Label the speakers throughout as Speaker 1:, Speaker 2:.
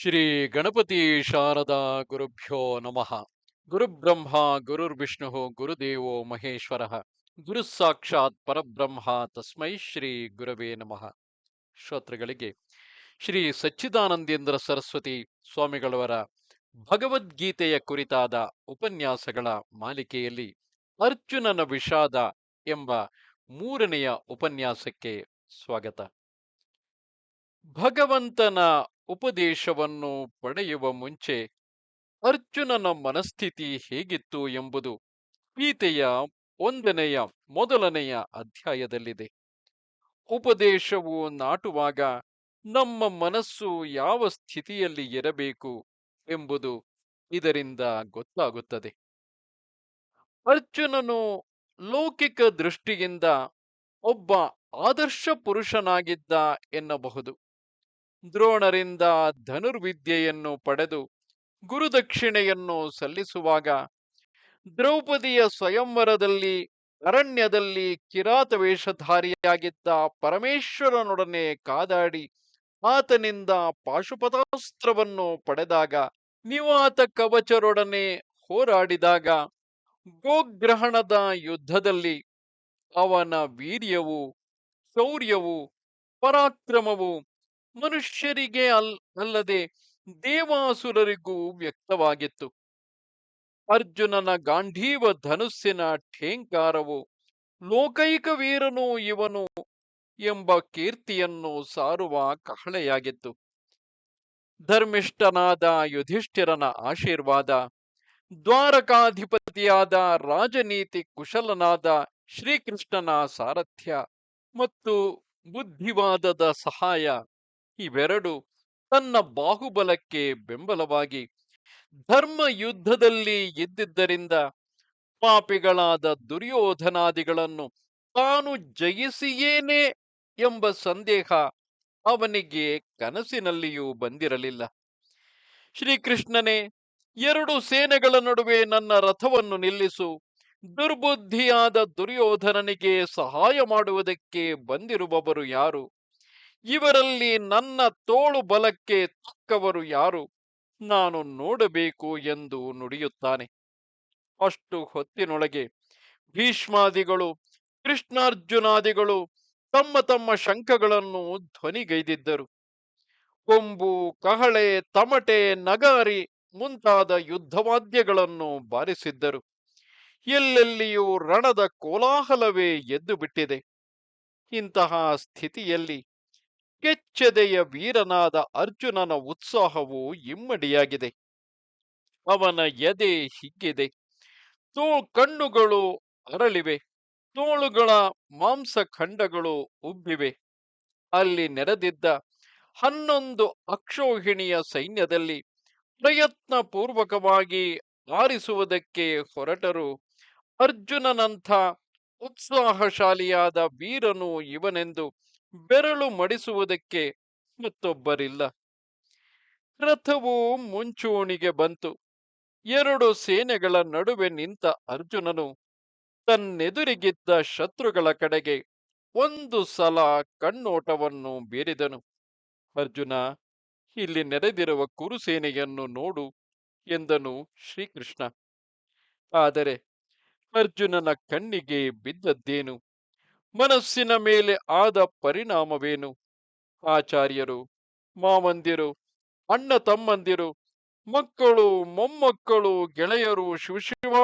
Speaker 1: ಶ್ರೀ ಗಣಪತಿ ಶಾರದಾ ಗುರುಭ್ಯೋ ನಮಃ. ಗುರುಬ್ರಹ್ಮ, ಗುರುರ್ವಿಷ್ಣು, ಗುರುದೇವೋ ಮಹೇಶ್ವರ. ಗುರು ಸಾಕ್ಷಾತ್ ಪರಬ್ರಹ್ಮ ತಸ್ಮೈ ಶ್ರೀ ಗುರವೇ ನಮಃ. ಶ್ರೋತೃಗಳಿಗೆ, ಶ್ರೀ ಸಚ್ಚಿದಾನಂದೇಂದ್ರ ಸರಸ್ವತಿ ಸ್ವಾಮಿಗಳವರ ಭಗವದ್ಗೀತೆಯ ಕುರಿತಾದ ಉಪನ್ಯಾಸಗಳ ಮಾಲಿಕೆಯಲ್ಲಿ ಅರ್ಜುನನ ವಿಷಾದ ಎಂಬ ಮೂರನೆಯ ಉಪನ್ಯಾಸಕ್ಕೆ ಸ್ವಾಗತ. ಭಗವಂತನ ಉಪದೇಶವನ್ನು ಪಡೆಯುವ ಮುಂಚೆ ಅರ್ಜುನನ ಮನಸ್ಥಿತಿ ಹೇಗಿತ್ತು ಎಂಬುದು ಗೀತೆಯ ಒಂದನೆಯ, ಮೊದಲನೆಯ ಅಧ್ಯಾಯದಲ್ಲಿದೆ. ಉಪದೇಶವು ನಾಟುವಾಗ ನಮ್ಮ ಮನಸ್ಸು ಯಾವ ಸ್ಥಿತಿಯಲ್ಲಿ ಇರಬೇಕು ಎಂಬುದು ಇದರಿಂದ ಗೊತ್ತಾಗುತ್ತದೆ. ಅರ್ಜುನನು ಲೌಕಿಕ ದೃಷ್ಟಿಯಿಂದ ಒಬ್ಬ ಆದರ್ಶ ಪುರುಷನಾಗಿದ್ದ ಎನ್ನಬಹುದು. ದ್ರೋಣರಿಂದ ಧನುರ್ವಿದ್ಯೆಯನ್ನು ಪಡೆದು ಗುರುದಕ್ಷಿಣೆಯನ್ನು ಸಲ್ಲಿಸುವಾಗ ದ್ರೌಪದಿಯ ಸ್ವಯಂವರದಲ್ಲಿ, ಅರಣ್ಯದಲ್ಲಿ ಕಿರಾತ ವೇಷಧಾರಿಯಾಗಿದ್ದ ಪರಮೇಶ್ವರನೊಡನೆ ಕಾದಾಡಿ ಆತನಿಂದ ಪಾಶುಪತಾಸ್ತ್ರವನ್ನು ಪಡೆದಾಗ ನಿವಾತ ಕವಚರೊಡನೆ ಹೋರಾಡಿದಾಗ ಗೋಗ್ರಹಣದ ಯುದ್ಧದಲ್ಲಿ ಅವನ ವೀರ್ಯವು, ಶೌರ್ಯವು, ಪರಾಕ್ರಮವು ಮನುಷ್ಯರಿಗೆ ಅಲ್, ಅಲ್ಲದೆ ದೇವಾಸುರರಿಗೂ ವ್ಯಕ್ತವಾಗಿತ್ತು. ಅರ್ಜುನನ ಗಾಂಧೀವ ಧನುಸ್ಸಿನ ಠೇಂಕಾರವು ಲೋಕೈಕ ವೀರನು ಇವನು ಎಂಬ ಕೀರ್ತಿಯನ್ನು ಸಾರುವ ಕಹಳೆಯಾಗಿತ್ತು. ಧರ್ಮಿಷ್ಠನಾದ ಯುಧಿಷ್ಠಿರನ ಆಶೀರ್ವಾದ, ದ್ವಾರಕಾಧಿಪತಿಯಾದ ರಾಜನೀತಿ ಕುಶಲನಾದ ಶ್ರೀಕೃಷ್ಣನ ಸಾರಥ್ಯ ಮತ್ತು ಬುದ್ಧಿವಾದದ ಸಹಾಯ ಇವೆರಡು ತನ್ನ ಬಾಹುಬಲಕ್ಕೆ ಬೆಂಬಲವಾಗಿ ಧರ್ಮ ಯುದ್ಧದಲ್ಲಿ ಇದ್ದಿದ್ದರಿಂದ ಪಾಪಿಗಳಾದ ದುರ್ಯೋಧನಾದಿಗಳನ್ನು ತಾನು ಜಯಿಸಿಯೇನೆ ಎಂಬ ಸಂದೇಹ ಅವನಿಗೆ ಕನಸಿನಲ್ಲಿಯೂ ಬಂದಿರಲಿಲ್ಲ. ಶ್ರೀಕೃಷ್ಣನೇ, ಎರಡು ಸೇನೆಗಳ ನಡುವೆ ನನ್ನ ರಥವನ್ನು ನಿಲ್ಲಿಸು. ದುರ್ಬುದ್ಧಿಯಾದ ದುರ್ಯೋಧನನಿಗೆ ಸಹಾಯ ಮಾಡುವುದಕ್ಕೆ ಬಂದಿರುವವರು ಯಾರು? ಇವರಲ್ಲಿ ನನ್ನ ತೋಳು ಬಲಕ್ಕೆ ತಕ್ಕವರು ಯಾರು? ನಾನು ನೋಡಬೇಕು ಎಂದು ನುಡಿಯುತ್ತಾನೆ. ಅಷ್ಟು ಹೊತ್ತಿನೊಳಗೆ ಭೀಷ್ಮಾದಿಗಳು, ಕೃಷ್ಣಾರ್ಜುನಾದಿಗಳು ತಮ್ಮ ತಮ್ಮ ಶಂಖಗಳನ್ನು ಧ್ವನಿಗೈದಿದ್ದರು. ಕೊಂಬು, ಕಹಳೆ, ತಮಟೆ, ನಗಾರಿ ಮುಂತಾದ ಯುದ್ಧವಾದ್ಯಗಳನ್ನು ಬಾರಿಸಿದ್ದರು. ಎಲ್ಲೆಲ್ಲಿಯೂ ರಣದ ಕೋಲಾಹಲವೇ ಎದ್ದು ಬಿಟ್ಟಿದೆ. ಇಂತಹ ಸ್ಥಿತಿಯಲ್ಲಿ ಕೆಚ್ಚೆದೆಯ ವೀರನಾದ ಅರ್ಜುನನ ಉತ್ಸಾಹವು ಇಮ್ಮಡಿಯಾಗಿದೆ. ಅವನ ಎದೆ ಹಿಗ್ಗಿದೆ. ತೋ ಕಣ್ಣುಗಳು ಅರಳಿವೆ. ತೋಳುಗಳ ಮಾಂಸಖಂಡಗಳು ಉಬ್ಬಿವೆ. ಅಲ್ಲಿ ನೆರೆದಿದ್ದ ಹನ್ನೊಂದು ಅಕ್ಷೋಹಿಣಿಯ ಸೈನ್ಯದಲ್ಲಿ ಪ್ರಯತ್ನ ಪೂರ್ವಕವಾಗಿ ಆರಿಸುವುದಕ್ಕೆ ಹೊರಟರು ಅರ್ಜುನನಂಥ ಉತ್ಸಾಹಶಾಲಿಯಾದ ವೀರನು ಇವನೆಂದು ಬೆರಳು ಮಡಿಸುವುದಕ್ಕೆ ಮತ್ತೊಬ್ಬರಿಲ್ಲ. ರಥವು ಮುಂಚೂಣಿಗೆ ಬಂತು. ಎರಡು ಸೇನೆಗಳ ನಡುವೆ ನಿಂತ ಅರ್ಜುನನು ತನ್ನೆದುರಿಗಿದ್ದ ಶತ್ರುಗಳ ಕಡೆಗೆ ಒಂದು ಸಲ ಕಣ್ಣೋಟವನ್ನು ಬೀರಿದನು. ಅರ್ಜುನ, ಇಲ್ಲಿ ನೆರೆದಿರುವ ಕುರುಸೇನೆಯನ್ನು ನೋಡು ಎಂದನು ಶ್ರೀಕೃಷ್ಣ. ಆದರೆ ಅರ್ಜುನನ ಕಣ್ಣಿಗೆ ಬಿದ್ದದ್ದೇನು? ಮನಸ್ಸಿನ ಮೇಲೆ ಆದ ಪರಿಣಾಮವೇನು? ಆಚಾರ್ಯರು ಮಾವಂದಿರು ಅಣ್ಣ ತಮ್ಮಂದಿರು, ಮಕ್ಕಳು, ಮೊಮ್ಮಕ್ಕಳು, ಗೆಳೆಯರು, ಶಿವಶಿವ,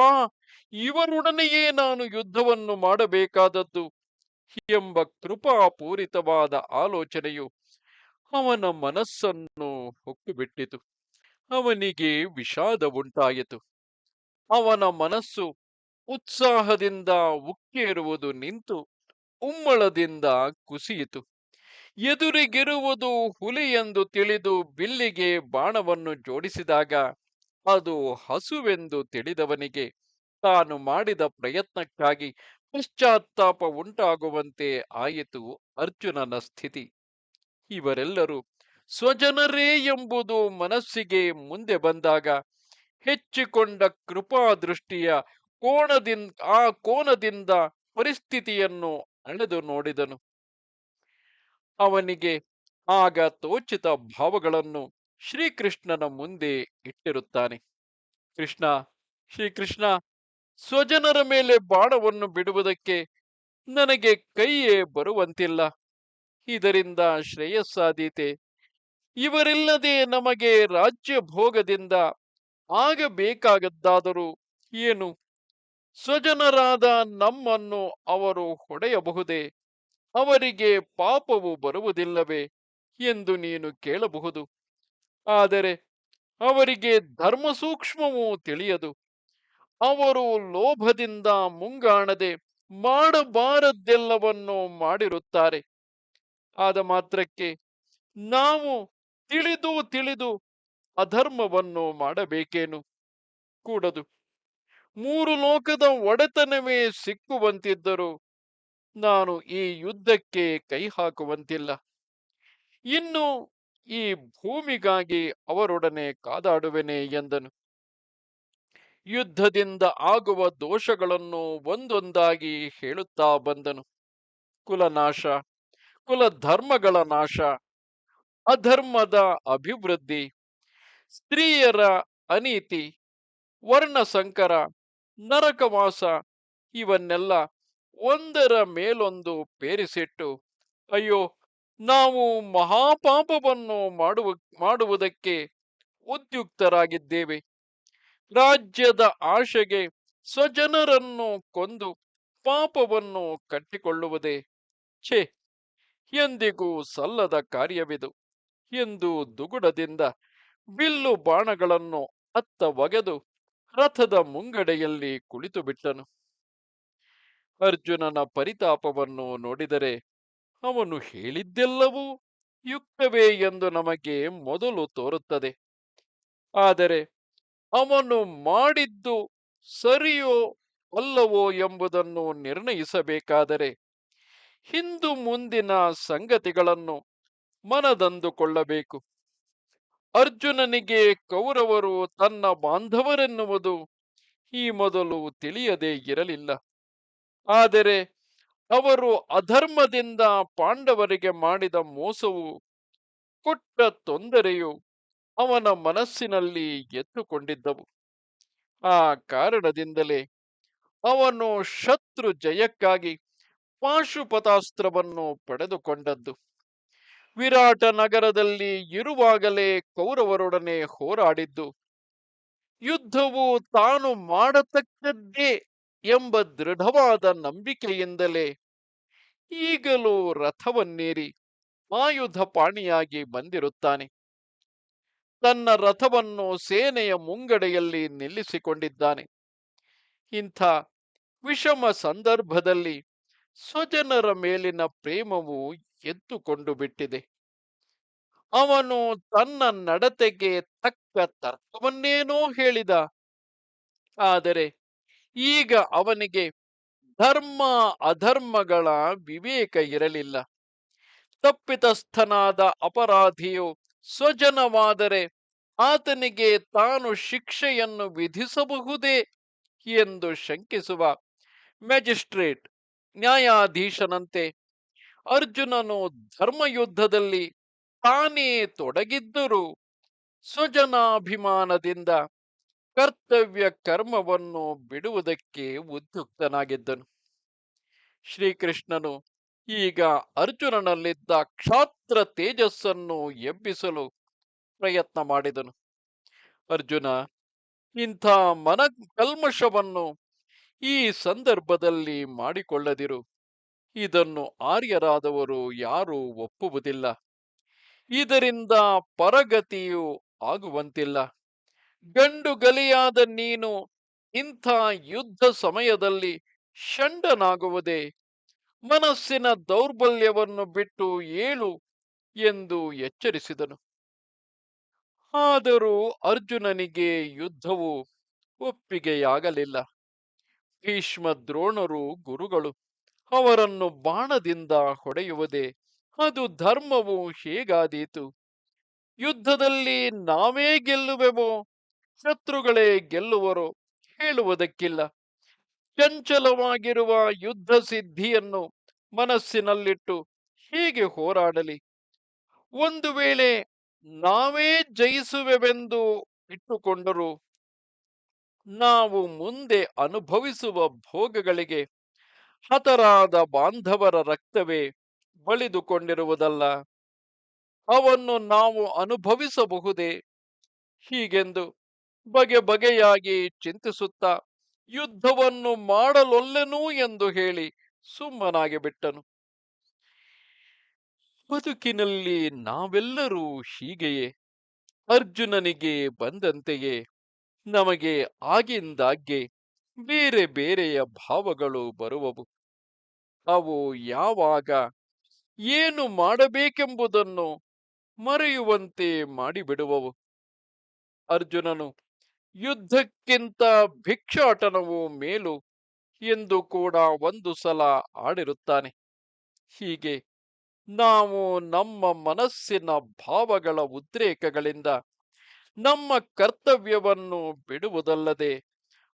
Speaker 1: ಇವರೊಡನೆಯೇ ನಾನು ಯುದ್ಧವನ್ನು ಮಾಡಬೇಕಾದದ್ದು ಎಂಬ ಕೃಪಾಪೂರಿತವಾದ ಆಲೋಚನೆಯು ಅವನ ಮನಸ್ಸನ್ನು ಹೊಕ್ಕುಬಿಟ್ಟಿತು. ಅವನಿಗೆ ವಿಷಾದ ಉಂಟಾಯಿತು ಅವನ ಮನಸ್ಸು ಉತ್ಸಾಹದಿಂದ ಉಕ್ಕೇರುವುದು ನಿಂತು ಉಮ್ಮಳದಿಂದ ಕುಸಿಯಿತು. ಎದುರಿಗಿರುವುದು ಹುಲಿ ಎಂದು ತಿಳಿದು ಬಿಲ್ಲಿಗೆ ಬಾಣವನ್ನು ಜೋಡಿಸಿದಾಗ ಅದು ಹಸುವೆಂದು ತಿಳಿದವನಿಗೆ ತಾನು ಮಾಡಿದ ಪ್ರಯತ್ನಕ್ಕಾಗಿ ಪಶ್ಚಾತ್ತಾಪ ಉಂಟಾಗುವಂತೆ ಆಯಿತು ಅರ್ಜುನನ ಸ್ಥಿತಿ. ಇವರೆಲ್ಲರೂ ಸ್ವಜನರೇ ಎಂಬುದು ಮನಸ್ಸಿಗೆ ಮುಂದೆ ಬಂದಾಗ ಹೆಚ್ಚಿಕೊಂಡ ಕೃಪಾದೃಷ್ಟಿಯ ಕೋಣದಿಂದ ಆ ಕೋನದಿಂದ ಪರಿಸ್ಥಿತಿಯನ್ನು ಅಳೆದು ನೋಡಿದನು. ಅವನಿಗೆ ಆಗ ತೋಚಿತ ಭಾವಗಳನ್ನು ಶ್ರೀಕೃಷ್ಣನ ಮುಂದೆ ಇಟ್ಟಿರುತ್ತಾನೆ. ಕೃಷ್ಣ, ಶ್ರೀಕೃಷ್ಣ, ಸ್ವಜನರ ಮೇಲೆ ಬಾಣವನ್ನು ಬಿಡುವುದಕ್ಕೆ ನನಗೆ ಕೈಯೇ ಬರುವಂತಿಲ್ಲ. ಇದರಿಂದ ಶ್ರೇಯಸ್ಸಾದೀತೆ. ಇವರಿಲ್ಲದೆ ನಮಗೆ ರಾಜ್ಯ ಭೋಗದಿಂದ ಆಗಬೇಕಾಗದ್ದಾದರೂ ಏನು? ಸ್ವಜನರಾದ ನಮ್ಮನ್ನು ಅವರು ಹೊಡೆಯಬಹುದೇ? ಅವರಿಗೆ ಪಾಪವು ಬರುವುದಿಲ್ಲವೇ ಎಂದು ನೀನು ಕೇಳಬಹುದು. ಆದರೆ ಅವರಿಗೆ ಧರ್ಮ ಸೂಕ್ಷ್ಮವೂ ತಿಳಿಯದು. ಅವರು ಲೋಭದಿಂದ ಮುಂಗಾಣದೆ ಮಾಡಬಾರದ್ದೆಲ್ಲವನ್ನು ಮಾಡಿರುತ್ತಾರೆ. ಆದ ಮಾತ್ರಕ್ಕೆ ನಾವು ತಿಳಿದು ತಿಳಿದು ಅಧರ್ಮವನ್ನು ಮಾಡಬೇಕೇನು? ಕೂಡದು ಮೂರು ಲೋಕದ ಒಡೆತನವೇ ಸಿಕ್ಕುವಂತಿದ್ದರು. ನಾನು ಈ ಯುದ್ಧಕ್ಕೆ ಕೈ ಹಾಕುವಂತಿಲ್ಲ. ಇನ್ನು ಈ ಭೂಮಿಗಾಗಿ ಅವರೊಡನೆ ಕಾದಾಡುವೆನೆ ಎಂದನು. ಯುದ್ಧದಿಂದ ಆಗುವ ದೋಷಗಳನ್ನು ಒಂದೊಂದಾಗಿ ಹೇಳುತ್ತಾ ಬಂದನು. ಕುಲನಾಶ ಕುಲ ಧರ್ಮಗಳ ನಾಶ, ಅಧರ್ಮದ ಅಭಿವೃದ್ಧಿ, ಸ್ತ್ರೀಯರ ಅನೀತಿ ವರ್ಣ ಸಂಕರ ನರಕವಾಸ ಇವನ್ನೆಲ್ಲ ಒಂದರ ಮೇಲೊಂದು ಪೇರಿಸಿಟ್ಟು, ಅಯ್ಯೋ, ನಾವು ಮಹಾಪಾಪವನ್ನು ಮಾಡುವ, ಮಾಡುವುದಕ್ಕೆ ಉದ್ಯುಕ್ತರಾಗಿದ್ದೇವೆ. ರಾಜ್ಯದ ಆಶೆಗೆ ಸ್ವಜನರನ್ನು ಕೊಂದು ಪಾಪವನ್ನು ಕಟ್ಟಿಕೊಳ್ಳುವುದೇ. ಛೇ, ಎಂದಿಗೂ ಸಲ್ಲದ ಕಾರ್ಯವಿದು. ಎಂದು ದುಗುಡದಿಂದ ಬಿಲ್ಲು ಬಾಣಗಳನ್ನು ಅತ್ತ ಒಗೆದು ರಥದ ಮುಂಗಡೆಯಲ್ಲಿ ಕುಳಿತು ಬಿಟ್ಟನು. ಅರ್ಜುನನ ಪರಿತಾಪವನ್ನು ನೋಡಿದರೆ ಅವನು ಹೇಳಿದ್ದೆಲ್ಲವೂ ಯುಕ್ತವೇ ಎಂದು ನಮಗೆ ಮೊದಲು ತೋರುತ್ತದೆ. ಆದರೆ ಅವನು ಮಾಡಿದ್ದು ಸರಿಯೋ ಅಲ್ಲವೋ ಎಂಬುದನ್ನು ನಿರ್ಣಯಿಸಬೇಕಾದರೆ ಹಿಂದು ಮುಂದಿನ ಸಂಗತಿಗಳನ್ನು ಮನದಂದುಕೊಳ್ಳಬೇಕು. ಅರ್ಜುನನಿಗೆ ಕೌರವರು ತನ್ನ ಬಾಂಧವರೆನ್ನುವುದು ಈ ಮೊದಲು ತಿಳಿಯದೇ ಇರಲಿಲ್ಲ. ಆದರೆ ಅವರು ಅಧರ್ಮದಿಂದ ಪಾಂಡವರಿಗೆ ಮಾಡಿದ ಮೋಸವು ಕೊಟ್ಟ ತೊಂದರೆಯು ಅವನ ಮನಸ್ಸಿನಲ್ಲಿ ಎದ್ದುಕೊಂಡಿದ್ದವು ಆ ಕಾರಣದಿಂದಲೇ ಅವನು ಶತ್ರು ಜಯಕ್ಕಾಗಿ ಪಾಶುಪತಾಸ್ತ್ರವನ್ನು ಪಡೆದುಕೊಂಡದ್ದು. ವಿರಾಟ ನಗರದಲ್ಲಿ ಇರುವಾಗಲೇ ಕೌರವರೊಡನೆ ಹೋರಾಡಿದ್ದು. ಯುದ್ಧವು ತಾನು ಮಾಡತಕ್ಕದ್ದೇ ಎಂಬ ದೃಢವಾದ ನಂಬಿಕೆಯಿಂದಲೇ. ಈಗಲೂ ರಥವನ್ನೇರಿ ಆಯುಧ ಪಾಣಿಯಾಗಿ ಬಂದಿರುತ್ತಾನೆ. ತನ್ನ ರಥವನ್ನು ಸೇನೆಯ ಮುಂಗಡೆಯಲ್ಲಿ ನಿಲ್ಲಿಸಿಕೊಂಡಿದ್ದಾನೆ. ಇಂಥ ವಿಷಮ ಸಂದರ್ಭದಲ್ಲಿ ಸ್ವಜನರ ಮೇಲಿನ ಪ್ರೇಮವು ಎದ್ದುಕೊಂಡು ಬಿಟ್ಟಿದೆ. ಅವನು ತನ್ನ ನಡತೆಗೆ ತಕ್ಕ ತರ್ಕವನ್ನೇನೋ ಹೇಳಿದ. ಆದರೆ ಈಗ ಅವನಿಗೆ ಧರ್ಮ ಅಧರ್ಮಗಳ ವಿವೇಕ ಇರಲಿಲ್ಲ. ತಪ್ಪಿತಸ್ಥನಾದ ಅಪರಾಧಿಯು ಸ್ವಜನವಾದರೆ ಆತನಿಗೆ ತಾನು ಶಿಕ್ಷೆಯನ್ನು ವಿಧಿಸಬಹುದೇ ಎಂದು ಶಂಕಿಸುವ ಮ್ಯಾಜಿಸ್ಟ್ರೇಟ್, ನ್ಯಾಯಾಧೀಶನಂತೆ ಅರ್ಜುನನು ಧರ್ಮಯುದ್ಧದಲ್ಲಿ ತಾನೇ ತೊಡಗಿದ್ದರೂ. ಸ್ವಜನಾಭಿಮಾನದಿಂದ ಕರ್ತವ್ಯ ಕರ್ಮವನ್ನು ಬಿಡುವುದಕ್ಕೆ ಉದ್ಯುಕ್ತನಾಗಿದ್ದನು. ಶ್ರೀಕೃಷ್ಣನು ಈಗ ಅರ್ಜುನನಲ್ಲಿದ್ದ ಕ್ಷಾತ್ರ ತೇಜಸ್ಸನ್ನು ಎಬ್ಬಿಸಲು ಪ್ರಯತ್ನ ಮಾಡಿದನು. ಅರ್ಜುನ, ಇಂಥ ಮನ ಕಲ್ಮಶವನ್ನು ಈ ಸಂದರ್ಭದಲ್ಲಿ ಮಾಡಿಕೊಳ್ಳದಿರು. ಇದನ್ನು ಆರ್ಯರಾದವರು ಯಾರೂ ಒಪ್ಪುವುದಿಲ್ಲ. ಇದರಿಂದ ಪರಗತಿಯು ಆಗುವಂತಿಲ್ಲ. ಗಂಡು ಗಲಿಯಾದ ನೀನು ಇಂಥ ಯುದ್ಧ ಸಮಯದಲ್ಲಿ ಷಂಡನಾಗುವುದೇ? ಮನಸ್ಸಿನ ದೌರ್ಬಲ್ಯವನ್ನು ಬಿಟ್ಟು ಏಳು ಎಂದು ಎಚ್ಚರಿಸಿದನು. ಆದರೂ ಅರ್ಜುನನಿಗೆ ಯುದ್ಧವು ಒಪ್ಪಿಗೆಯಾಗಲಿಲ್ಲ. ಭೀಷ್ಮ ದ್ರೋಣರು ಗುರುಗಳು ಅವರನ್ನು ಬಾಣದಿಂದ ಹೊಡೆಯುವುದೇ? ಅದು ಧರ್ಮವು ಹೇಗಾದೀತು? ಯುದ್ಧದಲ್ಲಿ ನಾವೇ ಗೆಲ್ಲುವೆವೋ? ಶತ್ರುಗಳೇ ಗೆಲ್ಲುವರು? ಹೇಳುವುದಕ್ಕಿಲ್ಲ. ಚಂಚಲವಾಗಿರುವ ಯುದ್ಧ ಸಿದ್ಧಿಯನ್ನು ಮನಸ್ಸಿನಲ್ಲಿಟ್ಟು ಹೀಗೆ ಹೋರಾಡಲಿ? ಒಂದು ವೇಳೆ ನಾವೇ ಜಯಿಸುವೆವೆಂದು ಇಟ್ಟುಕೊಂಡರು, ನಾವು ಮುಂದೆ ಅನುಭವಿಸುವ ಭೋಗಗಳಿಗೆ ಹತರಾದ ಬಾಂಧವರ ರಕ್ತವೇ ಬಳಿದುಕೊಂಡಿರುವುದಲ್ಲ, ಅವನ್ನು ನಾವು ಅನುಭವಿಸಬಹುದೇ? ಹೀಗೆಂದು ಬಗೆ ಬಗೆಯಾಗಿ ಚಿಂತಿಸುತ್ತಾ ಯುದ್ಧವನ್ನು ಮಾಡಲೊಲ್ಲೆನು ಎಂದು ಹೇಳಿ ಸುಮ್ಮನಾಗಿ ಬಿಟ್ಟನು. ಬದುಕಿನಲ್ಲಿ ನಾವೆಲ್ಲರೂ ಹೀಗೆಯೇ, ಅರ್ಜುನನಿಗೆ ಬಂದಂತೆಯೇ, ನಮಗೆ ಆಗಿಂದಾಗ್ಗೆ ಬೇರೆ ಬೇರೆಯ ಭಾವಗಳು ಬರುವವು. ಅವು ಯಾವಾಗ ಏನು ಮಾಡಬೇಕೆಂಬುದನ್ನು ಮರೆಯುವಂತೆ ಮಾಡಿಬಿಡುವವು. ಅರ್ಜುನನು ಯುದ್ಧಕ್ಕಿಂತ ಭಿಕ್ಷಾಟನವು ಮೇಲು ಎಂದು ಕೂಡ ಒಂದು ಸಲ ಆಡಿರುತ್ತಾನೆ. ಹೀಗೆ ನಾವು ನಮ್ಮ ಮನಸ್ಸಿನ ಭಾವಗಳ ಉದ್ರೇಕಗಳಿಂದ ನಮ್ಮ ಕರ್ತವ್ಯವನ್ನು ಬಿಡುವುದಲ್ಲದೆ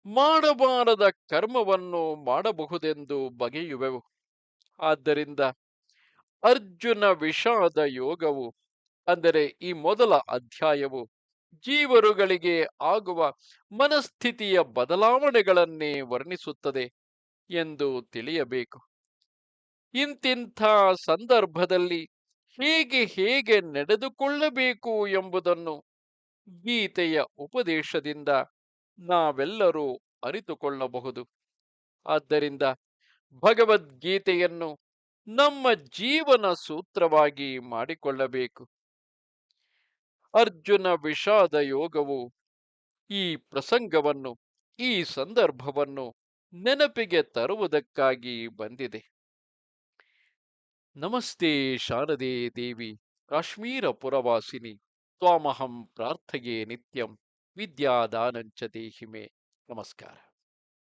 Speaker 1: ಮಾಡಬಾರದ ಕರ್ಮವನ್ನು ಮಾಡಬಹುದೆಂದು ಬಗೆಯುವೆವು. ಆದ್ದರಿಂದ ಅರ್ಜುನ ವಿಷಾದ ಯೋಗವು, ಅಂದರೆ ಈ ಮೊದಲ ಅಧ್ಯಾಯವು, ಜೀವರುಗಳಿಗೆ ಆಗುವ ಮನಸ್ಥಿತಿಯ ಬದಲಾವಣೆಗಳನ್ನೇ ವರ್ಣಿಸುತ್ತದೆ ಎಂದು ತಿಳಿಯಬೇಕು. ಇಂತಿಂಥ ಸಂದರ್ಭದಲ್ಲಿ ಹೇಗೆ ಹೇಗೆ ನಡೆದುಕೊಳ್ಳಬೇಕು ಎಂಬುದನ್ನು ಗೀತೆಯ ಉಪದೇಶದಿಂದ ನಾವೆಲ್ಲರೂ ಅರಿತುಕೊಳ್ಳಬಹುದು. ಆದ್ದರಿಂದ ಭಗವದ್ಗೀತೆಯನ್ನು ನಮ್ಮ ಜೀವನ ಸೂತ್ರವಾಗಿ ಮಾಡಿಕೊಳ್ಳಬೇಕು. ಅರ್ಜುನ ವಿಷಾದ ಯೋಗವು ಈ ಪ್ರಸಂಗವನ್ನು, ಈ ಸಂದರ್ಭವನ್ನು ನೆನಪಿಗೆ ತರುವುದಕ್ಕಾಗಿ ಬಂದಿದೆ. ನಮಸ್ತೆ ಶಾರದೆ ದೇವಿ ಕಾಶ್ಮೀರ ಪುರವಾಸಿನಿ ತ್ವಾಮಹಂ ಪ್ರಾರ್ಥಗೆ ನಿತ್ಯಂ, ವಿದ್ಯಾದಾನಂಚ ದೇಹಿಮೆ. ನಮಸ್ಕಾರ.